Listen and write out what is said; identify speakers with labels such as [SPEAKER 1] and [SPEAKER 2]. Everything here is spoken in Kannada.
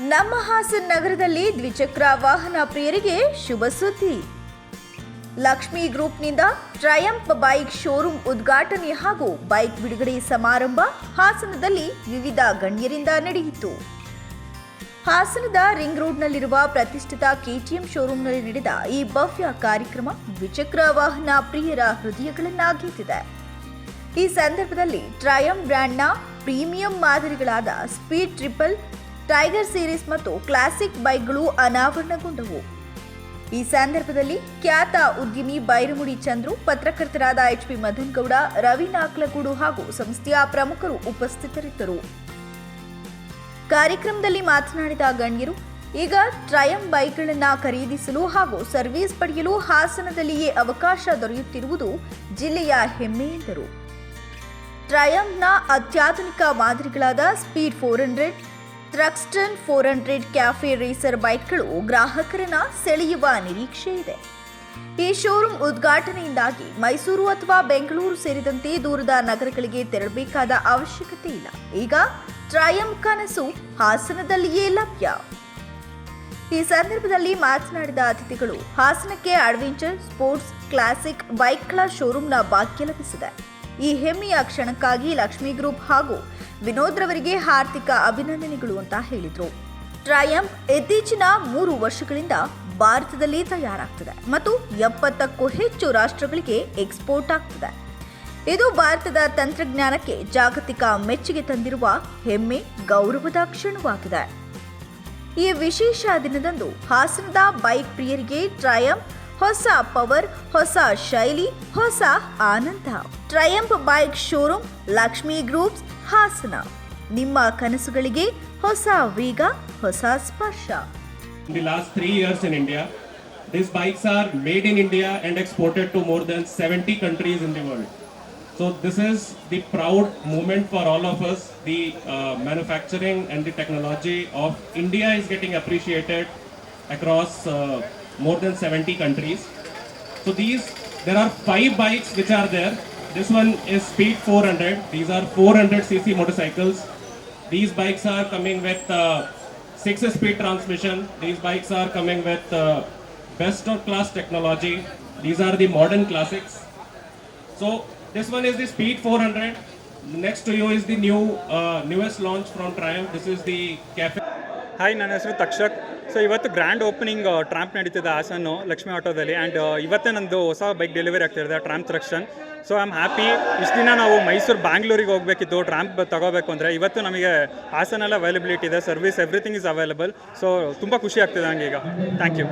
[SPEAKER 1] ನಮ್ಮ ಹಾಸನ ನಗರದಲ್ಲಿ ದ್ವಿಚಕ್ರ ವಾಹನ ಪ್ರಿಯರಿಗೆ ಶುಭ ಸುದ್ದಿ. ಲಕ್ಷ್ಮಿ ಗ್ರೂಪ್ನಿಂದ ಟ್ರಯಂಪ್ ಬೈಕ್ ಶೋರೂಮ್ ಉದ್ಘಾಟನೆ ಹಾಗೂ ಬೈಕ್ ಬಿಡುಗಡೆ ಸಮಾರಂಭ ಹಾಸನದಲ್ಲಿ ವಿವಿಧ ಗಣ್ಯರಿಂದ ನಡೆಯಿತು. ಹಾಸನದ ರಿಂಗ್ ರೋಡ್ನಲ್ಲಿರುವ ಪ್ರತಿಷ್ಠಿತ ಕೆಟಿಎಂ ಶೋರೂಮ್ನಲ್ಲಿ ನಡೆದ ಈ ಭವ್ಯ ಕಾರ್ಯಕ್ರಮ ದ್ವಿಚಕ್ರ ವಾಹನ ಪ್ರಿಯರ ಹೃದಯಗಳನ್ನ ಗೆದ್ದಿದೆ ಈ ಸಂದರ್ಭದಲ್ಲಿ ಟ್ರಯಂ ಬ್ರ್ಯಾಂಡ್ನ ಪ್ರೀಮಿಯಂ ಮಾದರಿಗಳಾದ ಸ್ಪೀಡ್ ಟ್ರಿಪಲ್ ಟೈಗರ್ ಸೀರೀಸ್ ಮತ್ತು ಕ್ಲಾಸಿಕ್ ಬೈಕ್ಗಳು ಅನಾವರಣಗೊಂಡವು. ಈ ಸಂದರ್ಭದಲ್ಲಿ ಖ್ಯಾತ ಉದ್ಯಮಿ ಬೈರಮುಡಿ ಚಂದ್ರು, ಪತ್ರಕರ್ತರಾದ ಎಚ್ ಪಿ ಗೌಡ ರವಿ ನಾಕ್ಲಗೂಡು ಹಾಗೂ ಸಂಸ್ಥೆಯ ಪ್ರಮುಖರು ಉಪಸ್ಥಿತರಿದ್ದರು. ಕಾರ್ಯಕ್ರಮದಲ್ಲಿ ಮಾತನಾಡಿದ ಗಣ್ಯರು, ಈಗ ಟ್ರಯಂ ಬೈಕ್ಗಳನ್ನು ಖರೀದಿಸಲು ಹಾಗೂ ಸರ್ವಿಸ್ ಪಡೆಯಲು ಹಾಸನದಲ್ಲಿಯೇ ಅವಕಾಶ ದೊರೆಯುತ್ತಿರುವುದು ಜಿಲ್ಲೆಯ ಹೆಮ್ಮೆ ಎಂದರು. ಟ್ರಯಂನ ಅತ್ಯಾಧುನಿಕ ಮಾದರಿಗಳಾದ speed four hundred Thruxton four hundred cafe racer ಬೈಕ್ಗಳು ಗ್ರಾಹಕರನ್ನ ಸೆಳೆಯುವ ನಿರೀಕ್ಷೆ ಇದೆ. ಈ ಶೋರೂಮ್ ಉದ್ಘಾಟನೆಯಿಂದಾಗಿ ಮೈಸೂರು ಅಥವಾ ಬೆಂಗಳೂರು ಸೇರಿದಂತೆ ದೂರದ ನಗರಗಳಿಗೆ ತೆರಳಬೇಕಾದ ಅವಶ್ಯಕತೆ ಇಲ್ಲ. ಈಗ ಟ್ರಯಂ ಕನಸು ಹಾಸನದಲ್ಲಿಯೇ ಲಭ್ಯ. ಈ ಸಂದರ್ಭದಲ್ಲಿ ಮಾತನಾಡಿದ ಅತಿಥಿಗಳು, ಹಾಸನಕ್ಕೆ ಅಡ್ವೆಂಚರ್, ಸ್ಪೋರ್ಟ್ಸ್, ಕ್ಲಾಸಿಕ್ ಬೈಕ್ಗಳ ಶೋರೂಮ್ನ ಭಾಗ್ಯ ಲಭಿಸಿದೆ. ಈ ಹೆಮ್ಮೆಯ ಕ್ಷಣಕ್ಕಾಗಿ ಲಕ್ಷ್ಮಿ ಗ್ರೂಪ್ ಹಾಗೂ ವಿನೋದ್ ರವರಿಗೆ ಹಾರ್ದಿಕ ಅಭಿನಂದನೆಗಳು ಅಂತ ಹೇಳಿದರು. ಟ್ರಯಂಪ್ ಇತ್ತೀಚಿನ ಮೂರು ವರ್ಷಗಳಿಂದ ಭಾರತದಲ್ಲಿ ತಯಾರಾಗ್ತದೆ ಮತ್ತು ಎಪ್ಪತ್ತಕ್ಕೂ ಹೆಚ್ಚು ರಾಷ್ಟ್ರಗಳಿಗೆ ಎಕ್ಸ್ಪೋರ್ಟ್ ಆಗ್ತದೆ. ಇದು ಭಾರತದ ತಂತ್ರಜ್ಞಾನಕ್ಕೆ ಜಾಗತಿಕ ಮೆಚ್ಚುಗೆ ತಂದಿರುವ ಹೆಮ್ಮೆ, ಗೌರವದ ಕ್ಷಣವಾಗಿದೆ. ಈ ವಿಶೇಷ ದಿನದಂದು ಹಾಸನದ ಬೈಕ್ ಪ್ರಿಯರಿಗೆ ಟ್ರಯಂಪ್ ಹೊಸ ಪವರ್, ಹೊಸ ಶೈಲಿ, ಹೊಸ ಆನಂದ. Triumph bike showroom, Lakshmi groups Hassan ನಿಮ್ಮ ಕನಸುಗಳಿಗೆ ಹೊಸ ವೇಗ ಹೊಸ ಸ್ಪರ್ಶ
[SPEAKER 2] in the last three years in India. These bikes are made in India and exported to more than 70 countries in the world. So this is the proud moment for all of us. The uh, manufacturing and the technology of India is getting appreciated across uh, more than 70 countries. So these, there are five bikes which are there. This one is Speed 400. These are 400 cc motorcycles. These bikes are coming with uh, six speed transmission. These bikes are coming with uh, best of class technology. These are the modern classics. So this one is the Speed 400. Next to you is the new uh, newest launch from Triumph. This is the Cafe.
[SPEAKER 3] Hi ನನ್ನ ಹೆಸರು ತಕ್ಷಕ್ So ಇವತ್ತು ಗ್ರ್ಯಾಂಡ್ ಓಪನಿಂಗ್ ಟ್ರಾಂಪ್ ನಡೀತಿದೆ ಹಾಸನ್ನು, ಲಕ್ಷ್ಮಿ ಆಟೋದಲ್ಲಿ ಆ್ಯಂಡ್ ಇವತ್ತೇ ನಂದು ಹೊಸ ಬೈಕ್ ಡೆಲಿವರಿ ಆಗ್ತಿದೆ Triumph Thruxton so I am happy ಇಷ್ಟು ದಿನ ನಾವು ಮೈಸೂರು ಬ್ಯಾಂಗ್ಳೂರಿಗೆ ಹೋಗಬೇಕಿತ್ತು ಟ್ರಾಂಪ್ ತಗೋಬೇಕು ಅಂದರೆ ಇವತ್ತು ನಮಗೆ ಹಾಸನಲ್ಲಿ ಅವೈಲಬಿಲಿಟಿ ಇದೆ service everything is available so ತುಂಬ ಖುಷಿ ಆಗ್ತಿದೆ ನನಗೆ ಈಗ. Thank you